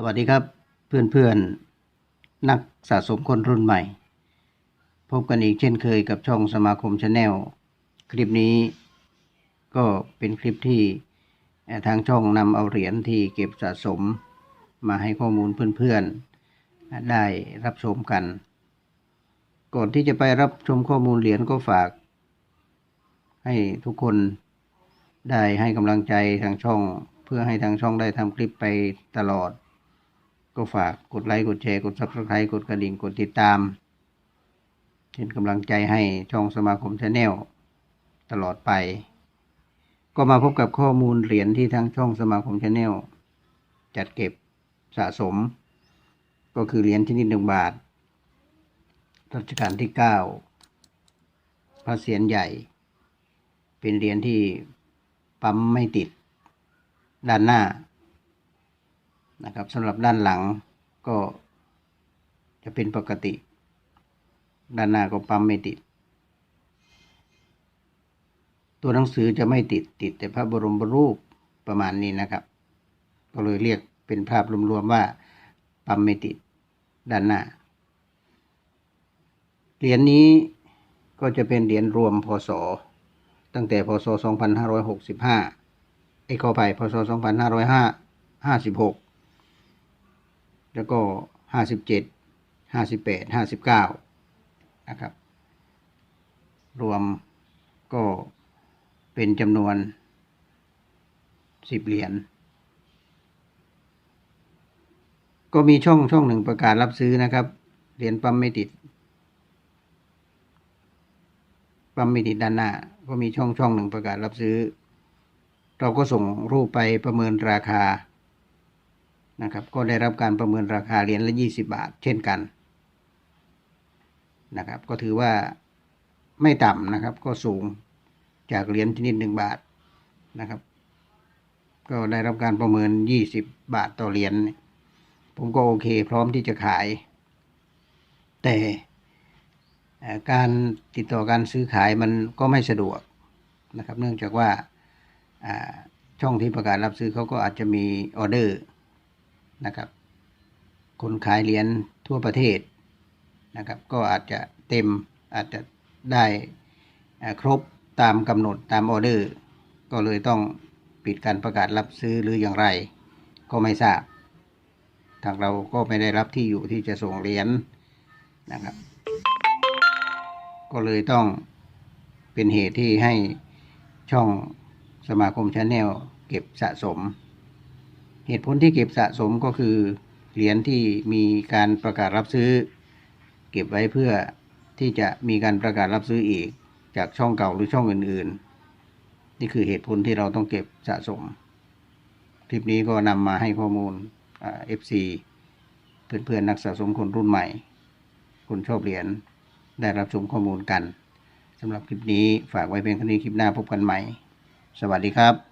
สวัสดีครับเพื่อนเพื่อนๆ นักสะสมคนรุ่นใหม่ พบกันอีกเช่นเคยกับช่องสมาคมชาแนลคลิปนี้ก็เป็นคลิปที่ทางช่องนำเอาเหรียญที่เก็บสะสมมาให้ข้อมูลเพื่อนๆ ได้รับชมกัน ก่อนที่จะไปรับชมข้อมูลเหรียญก็ฝาก ให้ทุกคนได้ให้กำลังใจทางช่อง เพื่อให้ทางช่องได้ทำคลิปไปตลอด ก็ฝากกดไลค์กดแชร์กด subscribe กดกระดิ่งกดติดตามเป็นกำลังใจให้ช่องสมาคมชาแนลตลอดไป ก็มาพบกับข้อมูลเหรียญที่ทางช่องสมาคมชาแนลจัดเก็บสะสม ก็คือเหรียญชนิดหนึ่งบาท รัชกาลที่เก้าพระเศียรใหญ่ เป็นเหรียญที่ปั๊มไม่ติดด้านหน้า นะครับสำหรับด้านหลังก็จะเป็นปกติ ด้านหน้าก็ปั๊มไม่ติด ตัวหนังสือจะไม่ติดติดแต่พระบรมรูปประมาณนี้นะครับ ก็เลยเรียกเป็นภาพรวมๆว่าปั๊มไม่ติดด้านหน้า เหรียญนี้ก็จะเป็นเหรียญรวมพศ ตั้งแต่พศ 2565ไอ้ขอไปพศ 2556 แล้วก็57 58 59นะครับ รวมก็เป็นจำนวน10เหรียญก็มีช่องช่องหนึ่งประกาศรับซื้อนะครับ เหรียญปั๊มไม่ติด ปั๊มไม่ติดด้านหน้า ก็มีช่องช่องหนึ่งประกาศรับซื้อ เราก็ส่งรูปไปประเมินราคา นะครับ ก็ได้รับการประเมินราคาเหรียญละยี่สิบาท เช่นกันนะครับ ก็ถือว่าไม่ต่ำนะครับ ก็สูงจากเหรียญชนิดหนึ่งบาทนะครับ ก็ได้รับการประเมินยี่สิบบาทต่อเหรียญผมก็โอเค พร้อมที่จะขาย แต่การติดต่อการซื้อขายมันก็ไม่สะดวกนะครับ เนื่องจากว่าอ่าช่องที่ประกาศรับซื้อเขาก็อาจจะมีออเดอร์ นะครับ คนขายเหรียญทั่วประเทศนะครับ ก็อาจจะเต็มอาจจะได้ครบตามกำหนดตามออเดอร์ ก็เลยต้องปิดการประกาศรับซื้อหรืออย่างไร ก็ไม่ทราบ ทางเราก็ไม่ได้รับที่อยู่ที่จะส่งเหรียญนะครับ ก็เลยต้องเป็นเหตุที่ให้ช่องสมาคมชาแนลเก็บสะสม เหตุผลที่เก็บสะสมก็คือเหรียญที่มีการประกาศรับซื้อ เก็บไว้เพื่อที่จะมีการประกาศรับซื้ออีกจากช่องเก่าหรือช่องอื่น ๆ นี่คือเหตุผลที่เราต้องเก็บสะสม คลิปนี้ก็นำมาให้ข้อมูลเอฟซีเพื่อนๆนักสะสมคนรุ่นใหม่ คนชอบเหรียญได้รับชมข้อมูลกันสำหรับคลิปนี้ฝากไว้เพียงเท่านี้คลิปหน้าพบกันใหม่ สวัสดีครับ